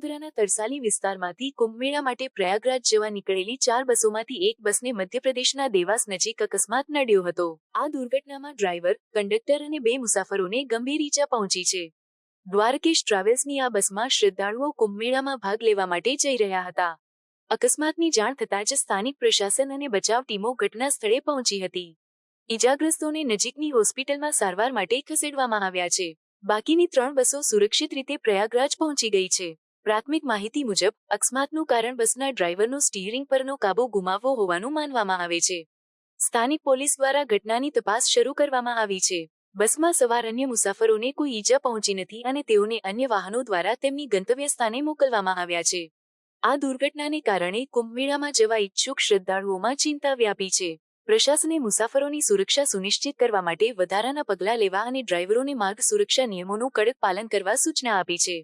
તરસાલી વિસ્તારમાંથી કુંભમેળા માટે પ્રયાગરાજ જવા નીકળેલી ચાર બસોમાંથી એક બસને મધ્યપ્રદેશના દેવાસ નજીક અકસ્માત નડ્યો હતો. આ દુર્ઘટનામાં ડ્રાઈવર, કંડક્ટર અને બે મુસાફરોને ગંભીર ઈજા પહોંચી છે. દ્વારકેશ ટ્રાવેલ્સની આ બસમાં શ્રદ્ધાળુઓ કુંભમેળામાં ભાગ લેવા માટે જઈ રહ્યા હતા. અકસ્માતની જાણ થતાં જ સ્થાનિક પ્રશાસન અને બચાવ ટીમો ઘટના સ્થળે પહોંચી હતી. ઈજાગ્રસ્તોને નજીકની હોસ્પિટલમાં સારવાર માટે ખસેડવામાં આવ્યા છે. બાકીની ત્રણ બસો સુરક્ષિત રીતે પ્રયાગરાજ પહોંચી ગઈ છે. પ્રાથમિક માહિતી મુજબ, અકસ્માતનું કારણ બસના ડ્રાઈવરનો સ્ટીયરિંગ પરનો કાબુ ગુમાવવો હોવાનું માનવામાં આવે છે. સ્થાનિક પોલીસ દ્વારા ઘટનાની તપાસ શરૂ કરવામાં આવી છે. બસમાં સવાર અન્ય મુસાફરોને કોઈ ઈજા પહોંચી નથી અને તેઓને અન્ય વાહનો દ્વારા તેમની ગંતવ્ય સ્થાને મોકલવામાં આવ્યા છે. આ દુર્ઘટનાને કારણે કુંભમેળામાં જવા ઈચ્છુક શ્રદ્ધાળુઓમાં ચિંતા વ્યાપી છે. પ્રશાસને મુસાફરોની સુરક્ષા સુનિશ્ચિત કરવા માટે વધારાના પગલાં લેવા અને ડ્રાઈવરોને માર્ગ સુરક્ષા નિયમોનું કડક પાલન કરવા સૂચના આપી છે.